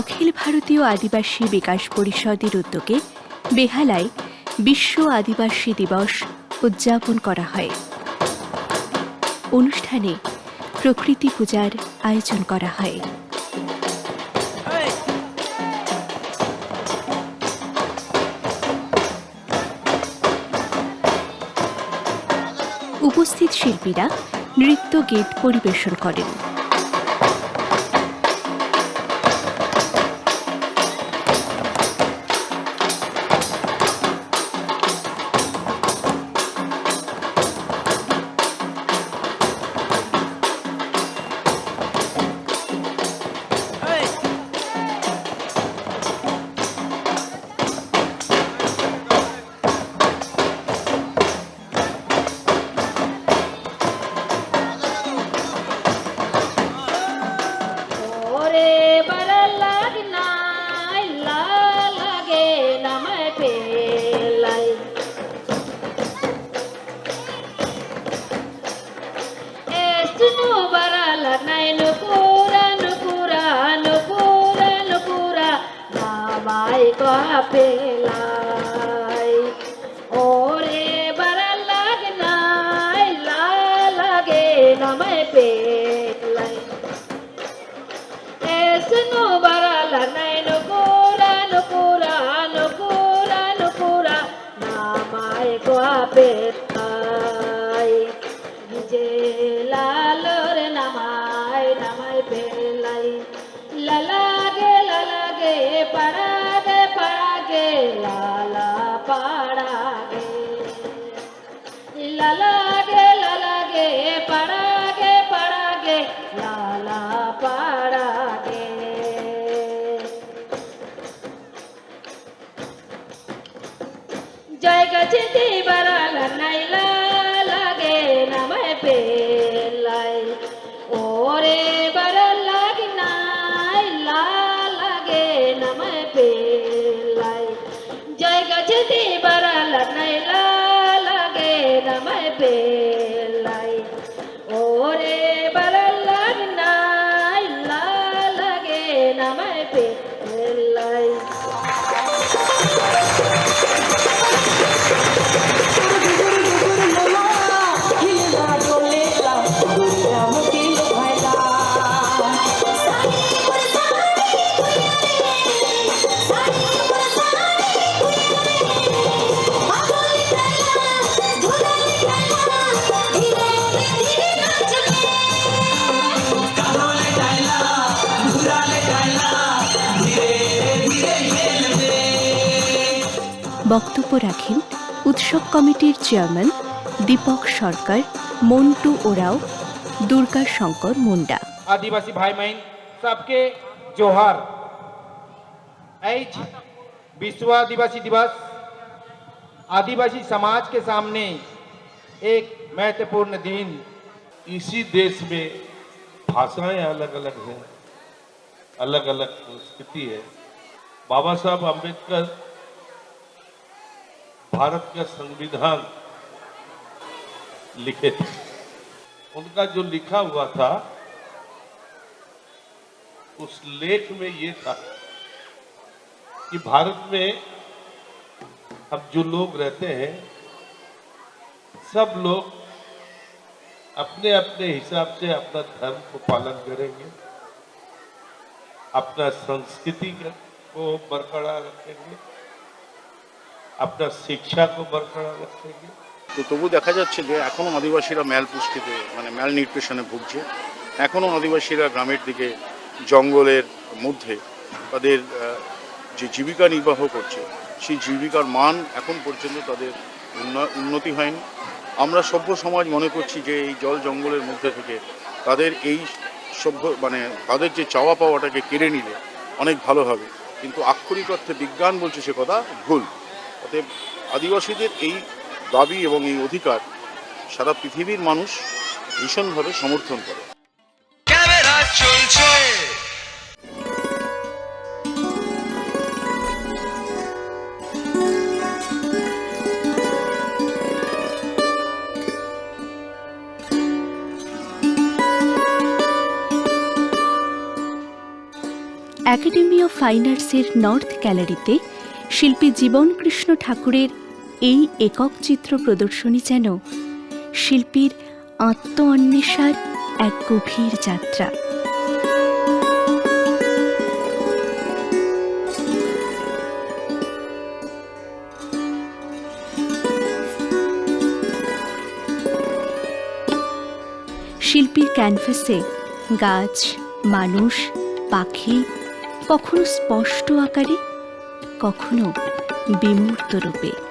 অখিল ভারতীয় আদিবাসী বিকাশ পরিষদের উদ্যোগে বেহালায় বিশ্ব আদিবাসী দিবস উদযাপন করা হয়। অনুষ্ঠানে প্রকৃতি পূজার আয়োজন করা হয়। উপস্থিত শিল্পীরা নৃত্য গীত পরিবেশন করেন। నాయను కూరను కూరను కూరను కూర. మా బాయి కాపేలా. baby. বক্তব্য রাখেন উৎসব কমিটির চেয়ারম্যান দীপক সরকার মন্টু ওরাও দুর্গা শঙ্কর মুন্ডা आदिवासी भाई बहन सबके जोहार आज विश्व आदिवासी दिवस आदिवासी समाज के सामने एक महत्वपूर्ण दिन इसी देश में भाषाएं अलग अलग हैं अलग अलग संस्कृति है बाबा साहब अम्बेडकर भारत का संविधान लिखे थे। उनका जो लिखा हुआ था, उस लेख में ये था कि भारत में अब जो लोग रहते हैं, सब लोग अपने अपने हिसाब से अपना धर्म को पालन करेंगे, अपना संस्कृति को बरकरार रखेंगे। আপনার শিক্ষাকে বরকরার রাখতে গিয়ে তো তবু দেখা যাচ্ছে যে এখনও আদিবাসীরা ম্যাল পুষ্টিতে মানে ম্যাল নিউট্রিশনে ভুগছে। এখনও আদিবাসীরা গ্রামের দিকে, জঙ্গলের মধ্যে তাদের যে জীবিকা নির্বাহ করছে, সেই জীবিকার মান এখন পর্যন্ত তাদের উন্নতি হয়নি। আমরা সভ্য সমাজ মনে করছি যে এই জল জঙ্গলের মধ্যে থেকে তাদের এই সভ্য মানে তাদের যে চাওয়া পাওয়াটাকে কেড়ে নিলে অনেক ভালো হবে। কিন্তু আক্ষরিক অর্থে বিজ্ঞান বলছে সে কথা ভুল। অতএব আদিবাসীদের এই দাবি এবং এই অধিকার সারা পৃথিবীর মানুষ ভীষণভাবে সমর্থন করে। চলছে। একাডেমি অফ ফাইন আর্টসের নর্থ গ্যালারিতে শিল্পী জীবন কৃষ্ণ ঠাকুরের এই একক চিত্র প্রদর্শনী যেন শিল্পীর আত্ম অন্বেষার এক গভীর যাত্রা। শিল্পীর ক্যানভাসে গাছ, মানুষ, পাখি, কখনো স্পষ্ট আকারে কখনো বিমূর্ত রূপে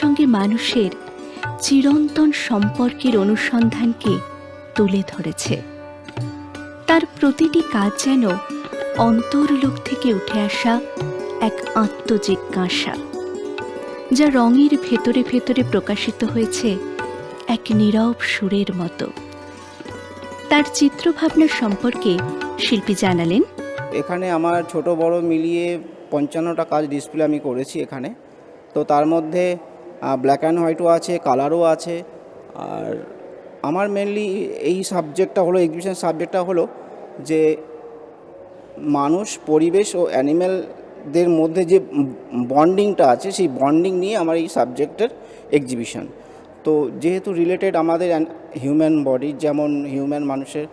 সঙ্গে মানুষের চিরন্তন সম্পর্কের অনুসন্ধানকে তুলে ধরেছে। তার প্রতিটি কাজ যেন অন্তরলোক থেকে উঠে আসা এক আত্মজিজ্ঞাসা, যা রঙের ভেতরে ভেতরে প্রকাশিত হয়েছে এক নীরব সুরের মতো। তার চিত্রভাবনা সম্পর্কে শিল্পী জানালেন, এখানে আমার ছোট বড় মিলিয়ে পঞ্চান্নটা কাজ ডিসপ্লে আমি করেছি এখানে। তো তার মধ্যে ব্ল্যাক অ্যান্ড হোয়াইটও আছে কালারও আছে। আর আমার মেনলি এই সাবজেক্টটা হলো এক্সিবিশন সাবজেক্টটা হলো যে মানুষ, পরিবেশ ও অ্যানিম্যালদের মধ্যে যে বন্ডিংটা আছে, সেই বন্ডিং নিয়ে আমার এই সাবজেক্টের এক্সিবিশন তো যেহেতু রিলেটেড আমাদের হিউম্যান বডি যেমন হিউম্যান মানুষের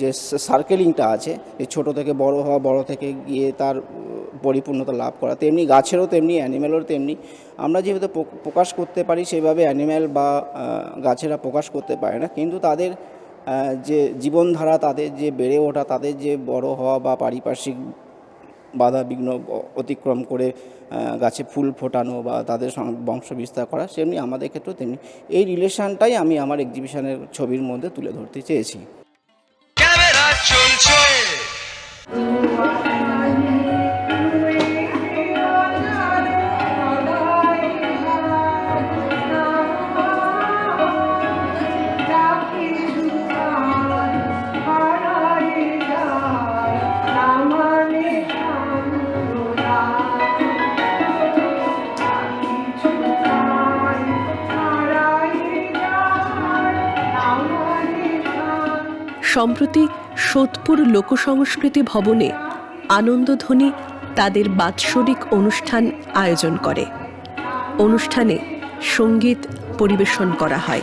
যে সার্কেলিংটা আছে, যে ছোটো থেকে বড় হওয়া, বড় থেকে গিয়ে তার পরিপূর্ণতা লাভ করা। তেমনি গাছেরও তেমনি অ্যানিম্যালেরও তেমনি। আমরা যেভাবে প্রকাশ করতে পারি, সেভাবে অ্যানিম্যাল বা গাছেরা প্রকাশ করতে পারে না। কিন্তু তাদের যে জীবনধারা, তাদের যে বেড়ে ওঠা, তাদের যে বড় হওয়া বা পারিপার্শ্বিক বাধা বিঘ্ন অতিক্রম করে গাছে ফুল ফোটানো বা তাদের বংশ বিস্তার করা, সেমনি আমাদের ক্ষেত্রেও তেমনি। এই রিলেশনটাই আমি আমার এক্সিবিশনের ছবির মধ্যে তুলে ধরতে চেয়েছি। চলছে। সম্প্রতি সোদপুর লোকসংস্কৃতি ভবনে আনন্দধ্বনি তাদের বাৎসরিক অনুষ্ঠান আয়োজন করে। অনুষ্ঠানে সংগীত পরিবেশন করা হয়।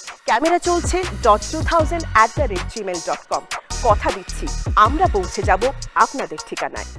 ক্যামেরা চলছে dot two thousand at the rate Gmail dot com কথা দিচ্ছি, আমরা পৌঁছে যাব আপনাদের ঠিকানায়।